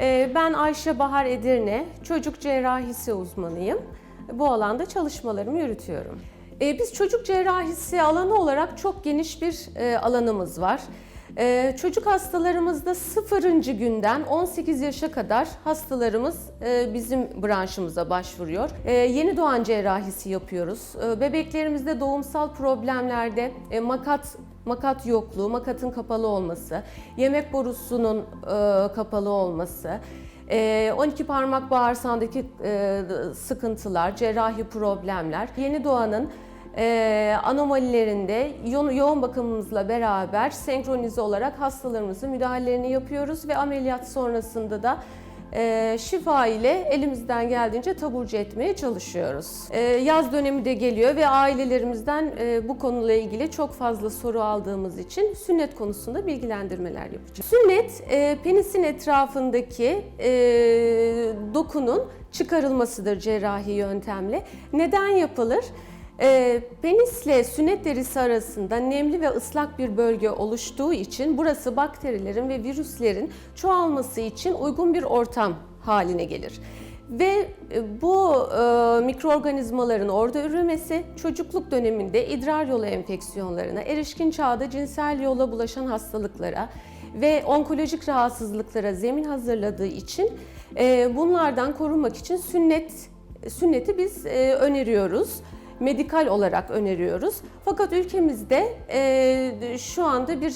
Ee, Ben Ayşe Bahar Edirne, çocuk cerrahisi uzmanıyım. Bu alanda çalışmalarımı yürütüyorum. Ee, Biz çocuk cerrahisi alanı olarak çok geniş bir e, alanımız var. Ee, Çocuk hastalarımızda 0. günden 18 yaşa kadar hastalarımız e, bizim branşımıza başvuruyor. Yeni doğan cerrahisi yapıyoruz. Bebeklerimizde doğumsal problemlerde e, makat makat yokluğu, makatın kapalı olması, yemek borusunun e, kapalı olması, e, 12 parmak bağırsağındaki e, sıkıntılar, cerrahi problemler, yeni doğanın e, anomalilerinde yo- yoğun bakımımızla beraber senkronize olarak hastalarımızın müdahalelerini yapıyoruz ve ameliyat sonrasında da şifa ile elimizden geldiğince taburcu etmeye çalışıyoruz. E, yaz dönemi de geliyor ve ailelerimizden e, bu konuyla ilgili çok fazla soru aldığımız için sünnet konusunda bilgilendirmeler yapacağız. Sünnet, e, penisin etrafındaki e, dokunun çıkarılmasıdır cerrahi yöntemle. Neden yapılır? E, penisle sünnet derisi arasında nemli ve ıslak bir bölge oluştuğu için burası bakterilerin ve virüslerin çoğalması için uygun bir ortam haline gelir. Ve e, bu e, mikroorganizmaların orada üremesi çocukluk döneminde idrar yolu enfeksiyonlarına, erişkin çağda cinsel yola bulaşan hastalıklara ve onkolojik rahatsızlıklara zemin hazırladığı için e, bunlardan korunmak için sünnet sünneti biz e, öneriyoruz medikal olarak öneriyoruz. Fakat ülkemizde e, şu anda bir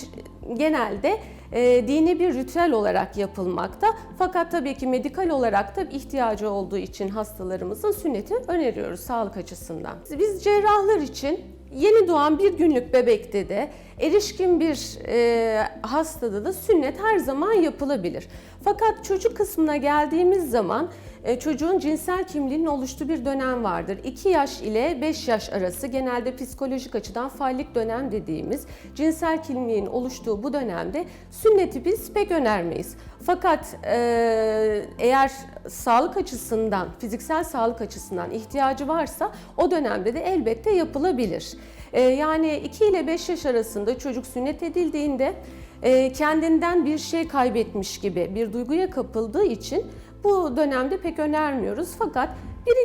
genelde e, dini bir ritüel olarak yapılmakta. Fakat tabii ki medikal olarak da ihtiyacı olduğu için hastalarımızın sünneti öneriyoruz sağlık açısından. Biz cerrahlar için Yeni doğan bir günlük bebekte de erişkin bir e, hastada da sünnet her zaman yapılabilir. Fakat çocuk kısmına geldiğimiz zaman e, çocuğun cinsel kimliğinin oluştuğu bir dönem vardır. 2 yaş ile 5 yaş arası genelde psikolojik açıdan fallik dönem dediğimiz cinsel kimliğin oluştuğu bu dönemde sünneti biz pek önermeyiz. Fakat e, eğer sağlık açısından, fiziksel sağlık açısından ihtiyacı varsa o dönemde de elbette yapılabilir. E, yani 2 ile 5 yaş arasında çocuk sünnet edildiğinde e, kendinden bir şey kaybetmiş gibi bir duyguya kapıldığı için bu dönemde pek önermiyoruz. Fakat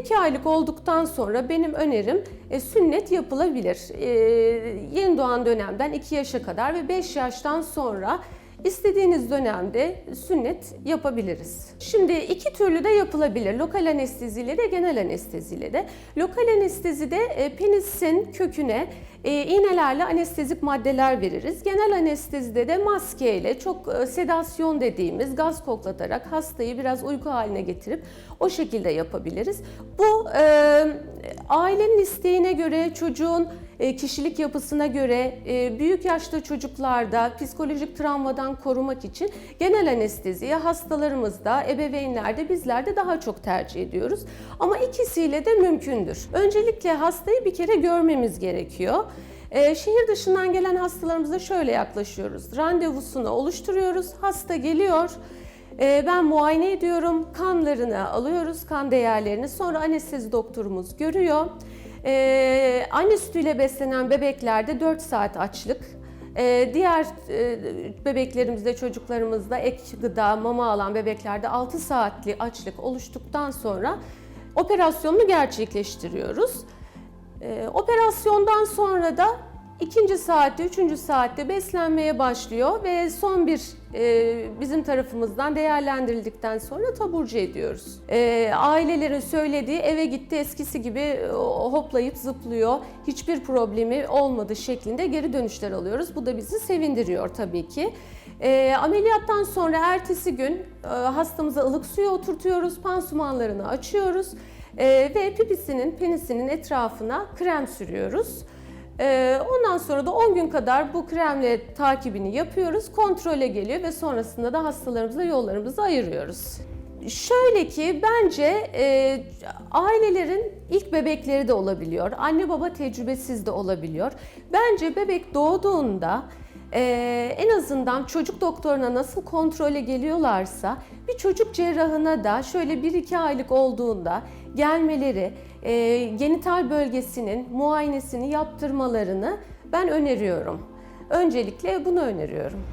1-2 aylık olduktan sonra benim önerim e, sünnet yapılabilir. E, yeni doğan dönemden 2 yaşa kadar ve 5 yaştan sonra İstediğiniz dönemde sünnet yapabiliriz. Şimdi iki türlü de yapılabilir. Lokal anesteziyle de genel anesteziyle de. Lokal anestezide e, penisin köküne e, iğnelerle anestezik maddeler veririz. Genel anestezide de maskeyle çok e, sedasyon dediğimiz gaz koklatarak hastayı biraz uyku haline getirip o şekilde yapabiliriz. Bu ailenin isteğine göre çocuğun kişilik yapısına göre e, büyük yaşta çocuklarda psikolojik travmadan korumak için genel anesteziyi hastalarımızda, ebeveynlerde, bizlerde daha çok tercih ediyoruz. Ama ikisiyle de mümkündür. Öncelikle hastayı bir kere görmemiz gerekiyor. E, şehir dışından gelen hastalarımıza şöyle yaklaşıyoruz. Randevusunu oluşturuyoruz, hasta geliyor. E, Ben muayene ediyorum, kanlarını alıyoruz, kan değerlerini. Sonra anestezi doktorumuz görüyor. Ee, anne sütüyle beslenen bebeklerde 4 saat açlık, ee, diğer e, bebeklerimizde, çocuklarımızda ek gıda, mama alan bebeklerde 6 saatli açlık oluştuktan sonra operasyonunu gerçekleştiriyoruz. Ee, operasyondan sonra da ikinci saatte, üçüncü saatte beslenmeye başlıyor ve son bir e, bizim tarafımızdan değerlendirildikten sonra taburcu ediyoruz. E, ailelerin söylediği eve gitti eskisi gibi e, hoplayıp zıplıyor, hiçbir problemi olmadı şeklinde geri dönüşler alıyoruz. Bu da bizi sevindiriyor tabii ki. E, ameliyattan sonra ertesi gün e, hastamıza ılık suya oturtuyoruz, pansumanlarını açıyoruz e, ve pipisinin, penisinin etrafına krem sürüyoruz. Ee, Ondan sonra da 10 gün kadar bu kremle takibini yapıyoruz. Kontrole geliyor ve sonrasında da hastalarımızla yollarımızı ayırıyoruz. Şöyle ki bence e, ailelerin ilk bebekleri de olabiliyor. Anne baba tecrübesiz de olabiliyor. Bence bebek doğduğunda e, en azından çocuk doktoruna nasıl kontrole geliyorlarsa bir çocuk cerrahına da şöyle 1-2 aylık olduğunda gelmeleri, genital bölgesinin muayenesini yaptırmalarını ben öneriyorum. Öncelikle bunu öneriyorum.